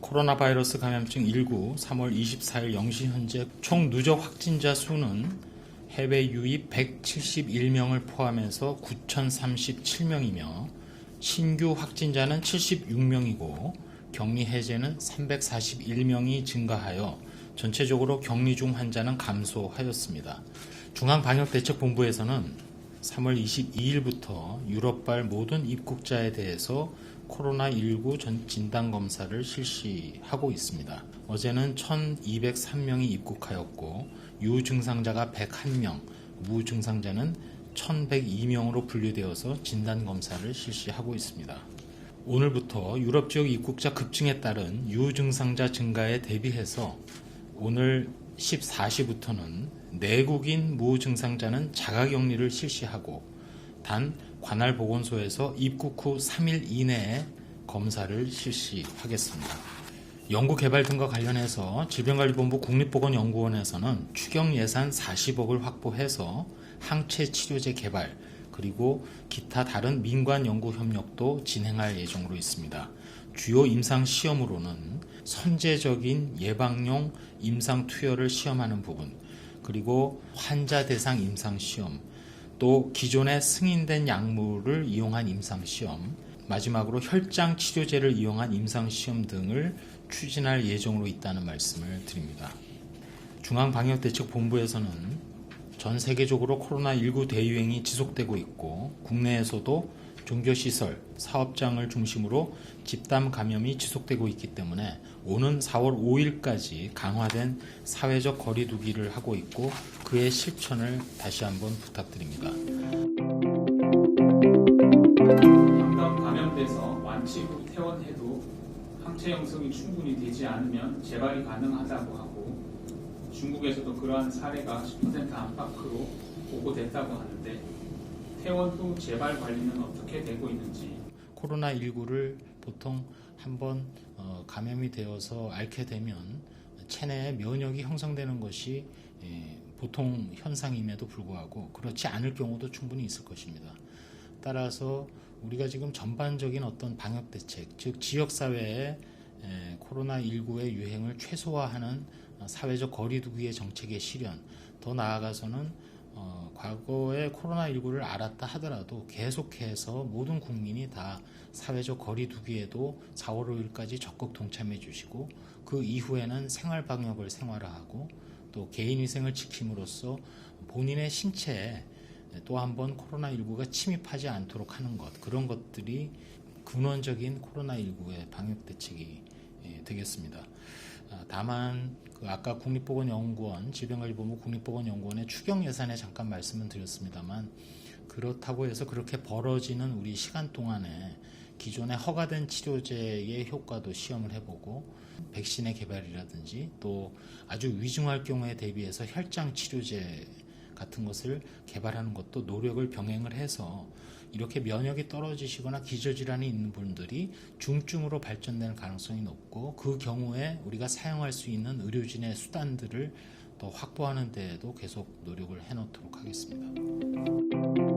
코로나 바이러스 감염증 19 3월 24일 0시 현재 총 누적 확진자 수는 해외 유입 171명을 포함해서 9,037명이며 신규 확진자는 76명이고 격리 해제는 341명이 증가하여 전체적으로 격리 중 환자는 감소하였습니다. 중앙방역대책본부에서는 3월 22일부터 유럽발 모든 입국자에 대해서 코로나19 전 진단검사를 실시하고 있습니다. 어제는 1203명이 입국하였고, 유증상자가 101명, 무증상자는 1102명으로 분류되어서 진단검사를 실시하고 있습니다. 오늘부터 유럽 지역 입국자 급증에 따른 유증상자 증가에 대비해서 오늘 14시부터는 내국인 무증상자는 자가격리를 실시하고 단 관할 보건소에서 입국 후 3일 이내에 검사를 실시하겠습니다. 연구 개발 등과 관련해서 질병관리본부 국립보건연구원에서는 추경 예산 40억을 확보해서 항체 치료제 개발 그리고 기타 다른 민관 연구 협력도 진행할 예정으로 있습니다. 주요 임상 시험으로는 선제적인 예방용 임상 투여를 시험하는 부분, 그리고 환자 대상 임상 시험, 또 기존에 승인된 약물을 이용한 임상 시험, 마지막으로 혈장 치료제를 이용한 임상 시험 등을 추진할 예정으로 있다는 말씀을 드립니다. 중앙방역대책본부에서는 전 세계적으로 코로나19 대유행이 지속되고 있고 국내에서도 종교시설, 사업장을 중심으로 집단 감염이 지속되고 있기 때문에 오는 4월 5일까지 강화된 사회적 거리두기를 하고 있고 그의 실천을 다시 한번 부탁드립니다. 한번 감염돼서 완치 후 퇴원해도 항체 형성이 충분히 되지 않으면 재발이 가능하다고 하고 중국에서도 그러한 사례가 10% 안팎으로 보고됐다고 하는데 퇴원 후 재발 관리는 어떻게 되고 있는지 코로나19를 보통 한번 어, 감염이 되어서 앓게 되면 체내에 면역이 형성되는 것이 예, 보통 현상임에도 불구하고 그렇지 않을 경우도 충분히 있을 것입니다. 따라서 우리가 지금 전반적인 어떤 방역 대책, 즉 지역 사회에 에, 코로나19의 유행을 최소화하는 어, 사회적 거리두기의 정책의 실현, 더 나아가서는 어, 과거에 코로나19를 알았다 하더라도 계속해서 모든 국민이 다 사회적 거리두기에도 4월 5일까지 적극 동참해 주시고 그 이후에는 생활 방역을 생활화하고 또 개인 위생을 지킴으로써 본인의 신체에 또 한번 코로나19가 침입하지 않도록 하는 것 그런 것들이 근원적인 코로나19의 방역 대책이 예, 되겠습니다. 아, 다만 그 아까 국립보건연구원 질병관리본부 국립보건연구원의 추경 예산에 잠깐 말씀을 드렸습니다만 그렇다고 해서 그렇게 벌어지는 우리 시간 동안에 기존에 허가된 치료제의 효과도 시험을 해보고 백신의 개발이라든지 또 아주 위중할 경우에 대비해서 혈장 치료제 같은 것을 개발하는 것도 노력을 병행을 해서 이렇게 면역이 떨어지시거나 기저질환이 있는 분들이 중증으로 발전될 가능성이 높고 그 경우에 우리가 사용할 수 있는 의료진의 수단들을 더 확보하는 데에도 계속 노력을 해 놓도록 하겠습니다.